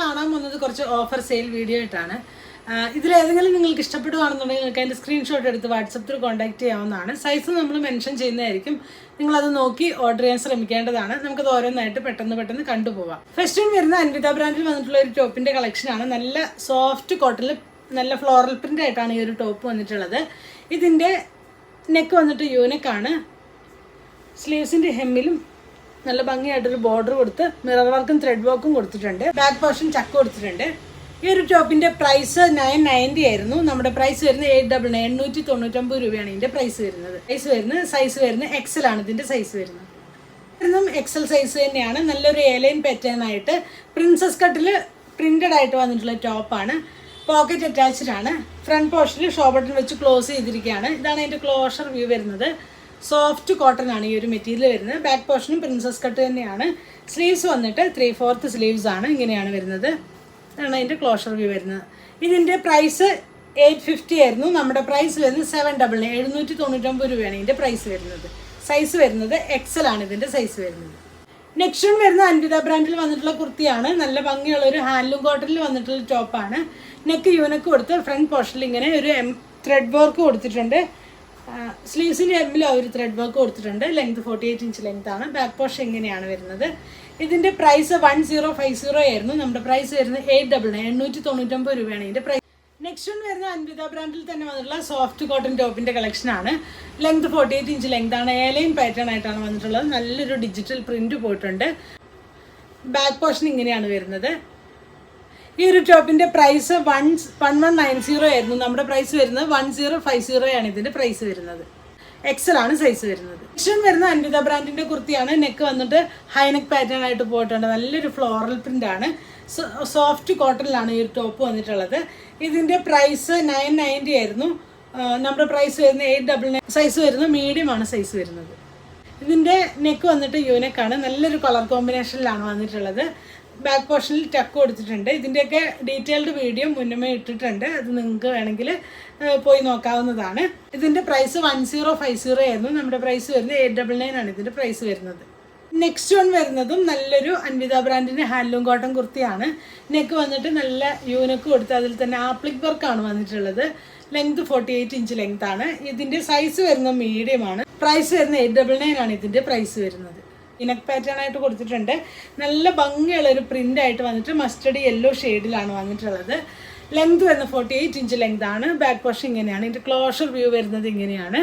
കാണാൻ വന്നത് കുറച്ച് ഓഫർ സെയിൽ വീഡിയോ ആയിട്ടാണ്. ഇതിലേതെങ്കിലും നിങ്ങൾക്ക് ഇഷ്ടപ്പെടുകയാണെന്നുണ്ടെങ്കിൽ നിങ്ങൾക്ക് അതിന്റെ സ്ക്രീൻഷോട്ട് എടുത്ത് വാട്സപ്പിൽ കോൺടാക്ട് ചെയ്യാവുന്നതാണ്. സൈസ് നമ്മൾ മെൻഷൻ ചെയ്യുന്നതായിരിക്കും. നിങ്ങളത് നോക്കി ഓർഡർ ചെയ്യാൻ ശ്രമിക്കേണ്ടതാണ്. നമുക്കത് ഓരോന്നായിട്ട് പെട്ടെന്ന് പെട്ടെന്ന് കണ്ടുപോവാം. ഫസ്റ്റ് വരുന്ന അൻവിത ബ്രാൻഡിൽ വന്നിട്ടുള്ള ഒരു ടോപ്പിന്റെ കളക്ഷനാണ് നല്ല സോഫ്റ്റ് കോട്ടണിൽ നല്ല ഫ്ലോറൽ പ്രിന്റ് ആയിട്ടാണ് ഈ ഒരു ടോപ്പ് വന്നിട്ടുള്ളത്. ഇതിന്റെ നെക്ക് വന്നിട്ട് യൂനെക്കാണ് സ്ലീവ്സിന്റെ ഹെമ്മിലും നല്ല ഭംഗിയായിട്ടൊരു ബോർഡർ കൊടുത്ത് മിറർ വർക്കും ത്രെഡ് വർക്കും കൊടുത്തിട്ടുണ്ട്. ബാക്ക് പോർഷൻ ചക്ക കൊടുത്തിട്ടുണ്ട്. ഈ ഒരു ടോപ്പിന്റെ പ്രൈസ് നയൻ നയന്റി ആയിരുന്നു. നമ്മുടെ പ്രൈസ് വരുന്നത് എയ്റ്റ് ഡബിൾ നയൻ എണ്ണൂറ്റി തൊണ്ണൂറ്റൊമ്പത് രൂപയാണ് ഇതിന്റെ പ്രൈസ് വരുന്നത്. പ്രൈസ് വരുന്നത് സൈസ് വരുന്നത് എക്സൽ ആണ് ഇതിന്റെ സൈസ് വരുന്നത്. ഇതും എക്സൽ സൈസ് തന്നെയാണ്. നല്ലൊരു ഏലൈൻ പാറ്റേൺ ആയിട്ട് പ്രിൻസസ് കട്ടിൽ പ്രിന്റഡ് ആയിട്ട് വന്നിട്ടുള്ള ടോപ്പാണ് പോക്കറ്റ് അറ്റാച്ച്ഡ് ആണ്. ഫ്രണ്ട് പോർഷനിൽ ഷോ ബട്ടൺ വെച്ച് ക്ലോസ് ചെയ്തിരിക്കുകയാണ്. ഇതാണ് അതിന്റെ ക്ലോഷർ വ്യൂ വരുന്നത്. സോഫ്റ്റ് കോട്ടൺ ആണ് ഈ ഒരു മെറ്റീരിയൽ വരുന്നത്. ബാക്ക് പോർഷനും പ്രിൻസസ് കട്ട് തന്നെയാണ്. സ്ലീവ്സ് വന്നിട്ട് ത്രീ ഫോർത്ത് സ്ലീവ്സ് ആണ് ഇങ്ങനെയാണ് വരുന്നത്. ആണ് അതിന്റെ ക്ലോഷർ വ്യൂ വരുന്നത്. ഇതിന്റെ പ്രൈസ് എയ്റ്റ് ഫിഫ്റ്റി ആയിരുന്നു. നമ്മുടെ പ്രൈസ് വരുന്നത് സെവൻ ഡബിൾ നയൻ എഴുന്നൂറ്റി തൊണ്ണൂറ്റൊമ്പത് രൂപയാണ് ഇതിന്റെ പ്രൈസ് വരുന്നത്. സൈസ് വരുന്നത് എക്സൽ ആണ് ഇതിന്റെ സൈസ് വരുന്നത്. നെക്സ്റ്റ് വരുന്ന അൻവിത ബ്രാൻഡിൽ വന്നിട്ടുള്ള കുർത്തിയാണ്. നല്ല ഭംഗിയുള്ള ഒരു ഹാൻഡ്ലൂം കോട്ടണിൽ വന്നിട്ടുള്ള ടോപ്പാണ് നെക്ക് യൂനക്ക് കൊടുത്ത് ഫ്രണ്ട് പോർഷനിൽ ഇങ്ങനെ ഒരു എം ത്രെഡ് വർക്ക് കൊടുത്തിട്ടുണ്ട്. സ്ലീവ്സിന്റെ എമ്മിൽ ഒരു ത്രെഡ് വർക്ക് കൊടുത്തിട്ടുണ്ട്. Length forty eight inch length ആണ്. ബാക്ക് പോർഷൻ എങ്ങനെയാണ് വരുന്നത്? ഇതിന്റെ price one zero five zero ആയിരുന്നു. നമ്മുടെ പ്രൈസ് വരുന്നത് എയ്റ്റ് ഡബിൾ നയൻ എണ്ണൂറ്റി തൊണ്ണൂറ്റൊമ്പത് രൂപയാണ് ഇതിന്റെ പ്രൈസ് നെക്സ്റ്റ് വൺ വരുന്ന അൻവിത ബ്രാൻഡിൽ തന്നെ വന്നിട്ടുള്ള സോഫ്റ്റ് കോട്ടൺ ടോപ്പിന്റെ ആണ്. Length forty eight inch length ആണ്. ഏലൈൻ പാറ്റേൺ ആയിട്ടാണ് വന്നിട്ടുള്ളത്. നല്ലൊരു ഡിജിറ്റൽ പ്രിന്റ് പോയിട്ടുണ്ട്. ബാക്ക് പോർഷൻ ഇങ്ങനെയാണ് വരുന്നത്. ഈ ഒരു ടോപ്പിന്റെ price one one one nine zero ആയിരുന്നു. നമ്മുടെ പ്രൈസ് വരുന്നത് വൺ സീറോ ഫൈവ് സീറോ ആണ് ഇതിന്റെ പ്രൈസ് വരുന്നത്. എക്സൽ ആണ് സൈസ് വരുന്നത്. നെക്സ്റ്റ് വരുന്ന അൻവിത ബ്രാൻഡിന്റെ കുർത്തിയാണ്. നെക്ക് വന്നിട്ട് ഹൈനെക്ക് പാറ്റേൺ ആയിട്ട് പോയിട്ടുണ്ട്. നല്ലൊരു ഫ്ലോറൽ പ്രിന്റ് ആണ്. സോഫ്റ്റ് കോട്ടണിലാണ് ഈ ഒരു ടോപ്പ് വന്നിട്ടുള്ളത്. ഇതിന്റെ പ്രൈസ് നയൻ നയന്റി ആയിരുന്നു. നമ്മുടെ പ്രൈസ് വരുന്നത് എയ്റ്റ് ഡബിൾ നയൻ സൈസ് വരുന്നത് മീഡിയം ആണ് സൈസ് വരുന്നത്. ഇതിന്റെ നെക്ക് വന്നിട്ട് യൂനെക്കാണ് നല്ലൊരു കളർ കോമ്പിനേഷനിലാണ് വന്നിട്ടുള്ളത്. ബാക്ക് പോർഷനിൽ ടക്ക് കൊടുത്തിട്ടുണ്ട്. ഇതിന്റെയൊക്കെ ഡീറ്റെയിൽഡ് വീഡിയോ മുന്നമേ ഇട്ടിട്ടുണ്ട്. അത് നിങ്ങൾക്ക് വേണമെങ്കിൽ പോയി നോക്കാവുന്നതാണ്. ഇതിന്റെ price one zero five zero ആയിരുന്നു. നമ്മുടെ പ്രൈസ് വരുന്നത് എയ്റ്റ് ഡബിൾ നയൻ ആണ് ഇതിന്റെ പ്രൈസ് വരുന്നത്. നെക്സ്റ്റ് വൺ വരുന്നതും നല്ലൊരു അൻവിത ബ്രാൻഡിന്റെ ഹാൻഡ്ലൂം കോട്ടൺ കുർത്തിയാണ്. നെക്ക് വന്നിട്ട് നല്ല യൂനക്ക് കൊടുത്ത് അതിൽ തന്നെ ആപ്ലിക് വർക്കാണ് വന്നിട്ടുള്ളത്. Length forty eight inch length ആണ്. ഇതിന്റെ സൈസ് വരുന്നത് മീഡിയം ആണ്. പ്രൈസ് വരുന്നത് എയ്റ്റ് ഡബിൾ നയൻ ആണ് ഇതിന്റെ പ്രൈസ് വരുന്നത്. ഇനക് പാറ്റേൺ ആയിട്ട് കൊടുത്തിട്ടുണ്ട്. നല്ല ഭംഗിയുള്ള ഒരു പ്രിന്റ് ആയിട്ട് വന്നിട്ട് മസ്റ്റർഡ് യെല്ലോ ഷെയ്ഡിലാണ് വന്നിട്ടുള്ളത്. ലെങ്ത് വരുന്നത് ഫോർട്ടി എയ്റ്റ് ഇഞ്ച് ലെങ്ത് ആണ്. ബാക്ക് വാഷ് ഇങ്ങനെയാണ്. ഇതിന്റെ ക്ലോഷർ വ്യൂ വരുന്നത് ഇങ്ങനെയാണ്.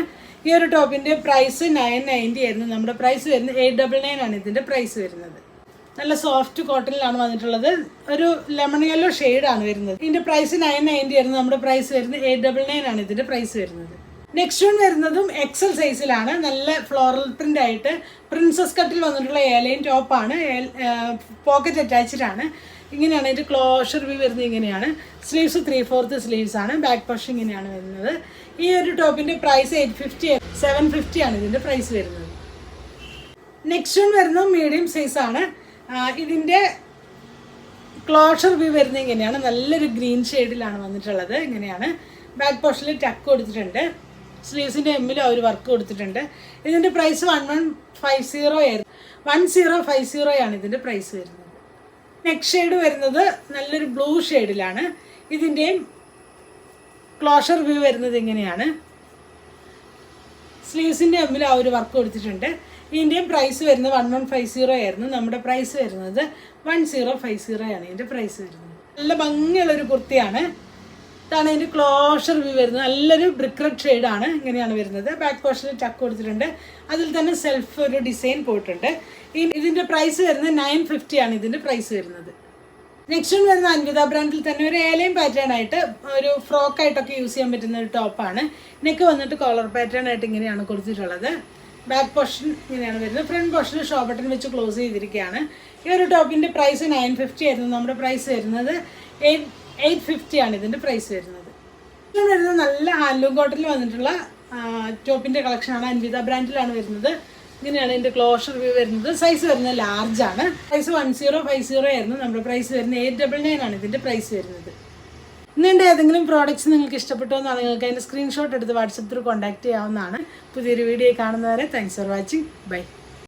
ഈ ഒരു ടോപ്പിന്റെ പ്രൈസ് നയൻ നയന്റി ആയിരുന്നു. നമ്മുടെ പ്രൈസ് വരുന്നത് എയ്റ്റ് ഡബിൾ നയൻ ആണ് ഇതിന്റെ പ്രൈസ് വരുന്നത്. നല്ല സോഫ്റ്റ് കോട്ടണിലാണ് വന്നിട്ടുള്ളത്. ഒരു ലെമൺ യെല്ലോ ആണ് വരുന്നത്. ഇതിന്റെ പ്രൈസ് നയൻ നയന്റി ആയിരുന്നു. നമ്മുടെ പ്രൈസ് വരുന്നത് എയ്റ്റ് ഡബിൾ നയൻ ആണ് ഇതിന്റെ പ്രൈസ് വരുന്നത്. നെക്സ്റ്റ് വൺ വരുന്നതും എക്സൽ സൈസിലാണ് നല്ല ഫ്ലോറൽ പ്രിന്റ് ആയിട്ട് പ്രിൻസസ് കട്ടിൽ വന്നിട്ടുള്ള ഏലൈൻ ടോപ്പാണ് പോക്കറ്റ് അറ്റാച്ച്ഡ് ഇങ്ങനെയാണ് ഇതിന്റെ ക്ലോഷർ വ്യൂ വരുന്നത് ഇങ്ങനെയാണ്. സ്ലീവ്സ് ത്രീ ഫോർത്ത് സ്ലീവ്സ് ആണ്. ബാക്ക് പോർഷൻ ഇങ്ങനെയാണ് വരുന്നത്. ഈ ഒരു ടോപ്പിന്റെ price eight fifty seven fifty ആണ് ഇതിന്റെ പ്രൈസ് വരുന്നത്. നെക്സ്റ്റ് വൺ വരുന്നത് മീഡിയം സൈസാണ് ഇതിന്റെ ക്ലോഷർ വ്യൂ വരുന്നത് ഇങ്ങനെയാണ്. നല്ലൊരു ഗ്രീൻ ഷെയ്ഡിലാണ് വന്നിട്ടുള്ളത്. ഇങ്ങനെയാണ്. ബാക്ക് പോർഷനിൽ ടക്ക് കൊടുത്തിട്ടുണ്ട്. സ്ലീവ്സിന്റെ എമ്മിൽ ഒരു വർക്ക് കൊടുത്തിട്ടുണ്ട്. ഇതിന്റെ price one one five zero ആയിരുന്നു. വൺ സീറോ ഫൈവ് സീറോ ആണ് ഇതിന്റെ പ്രൈസ് വരുന്നത്. നെക്സ്റ്റ് ഷെയ്ഡ് വരുന്നത് നല്ലൊരു ബ്ലൂ ഷെയ്ഡിലാണ് ഇതിന്റെയും ക്ലോഷർ വ്യൂ വരുന്നത് ഇങ്ങനെയാണ്. സ്ലീവ്സിന്റെ എമ്മിൽ ആ ഒരു വർക്ക് കൊടുത്തിട്ടുണ്ട്. ഇതിന്റെയും പ്രൈസ് വരുന്നത് വൺ വൺ ഫൈവ് സീറോ ആയിരുന്നു. നമ്മുടെ പ്രൈസ് വരുന്നത് വൺ സീറോ ഫൈവ് സീറോ ആണ് ഇതിന്റെ പ്രൈസ് വരുന്നത്. നല്ല ഭംഗിയുള്ളൊരു കുർത്തിയാണ്. ഇതാണ് ഇതിന്റെ ക്ലോഷർ വ്യൂ വരുന്നത്. നല്ലൊരു ബ്രിക്ക് റെഡ് ഷെയ്ഡാണ് ഇങ്ങനെയാണ് വരുന്നത്. ബാക്ക് പോർഷനിൽ ടക്ക് കൊടുത്തിട്ടുണ്ട്. അതിൽ തന്നെ സെൽഫ് ഒരു ഡിസൈൻ പോയിട്ടുണ്ട്. ഈ ഇതിന്റെ പ്രൈസ് വരുന്നത് നയൻ ഫിഫ്റ്റി ആണ് ഇതിന്റെ പ്രൈസ് വരുന്നത്. നെക്സ്റ്റ് വരുന്ന അൻവിത ബ്രാൻഡിൽ തന്നെ ഒരു ഏലയും പാറ്റേൺ ആയിട്ട് ഒരു ഫ്രോക്ക് ആയിട്ടൊക്കെ യൂസ് ചെയ്യാൻ പറ്റുന്ന ഒരു ടോപ്പാണ് നെക്ക് വന്നിട്ട് കോളർ പാറ്റേൺ ആയിട്ട് ഇങ്ങനെയാണ് കൊടുത്തിട്ടുള്ളത്. ബാക്ക് പോർഷൻ ഇങ്ങനെയാണ് വരുന്നത്. ഫ്രണ്ട് പോർഷൻ ഷോ ബട്ടൺ വെച്ച് ക്ലോസ് ചെയ്തിരിക്കുകയാണ്. ഈ ഒരു ടോപ്പിന്റെ പ്രൈസ് നയൻ ഫിഫ്റ്റി ആയിരുന്നു. നമ്മുടെ പ്രൈസ് വരുന്നത് എയ്റ്റ് എയ്റ്റ് ഫിഫ്റ്റി ആണ് ഇതിന്റെ പ്രൈസ് വരുന്നത്. വരുന്നത് നല്ല ഹാൻഡ്ലൂം കോട്ടണിൽ വന്നിട്ടുള്ള ടോപ്പിന്റെ കളക്ഷനാണ് അൻവിത ബ്രാൻഡിലാണ് വരുന്നത്. ഇങ്ങനെയാണ് ഇതിന്റെ ക്ലോഷർ വ്യൂ വരുന്നത്. സൈസ് വരുന്നത് ലാർജ് ആണ്. Size one zero five zero ആയിരുന്നു നമ്മുടെ പ്രൈസ് വരുന്നത്. എയ്റ്റ് ഡബിൾ നയൻ ആണ് ഇതിന്റെ പ്രൈസ് വരുന്നത്. ഇന്നിന്റെ ഏതെങ്കിലും പ്രോഡക്റ്റ്സ് നിങ്ങൾക്ക് ഇഷ്ടപ്പെട്ടോ എന്നാൽ നിങ്ങൾക്ക് അതിന്റെ സ്ക്രീൻഷോട്ട് എടുത്ത് വാട്സപ്പ് ത്രൂ കോൺടാക്ട് ചെയ്യാവുന്നതാണ്. പുതിയൊരു വീഡിയോ കാണുന്നവരെ താങ്ക്സ് ഫോർ വാച്ചിങ് ബൈ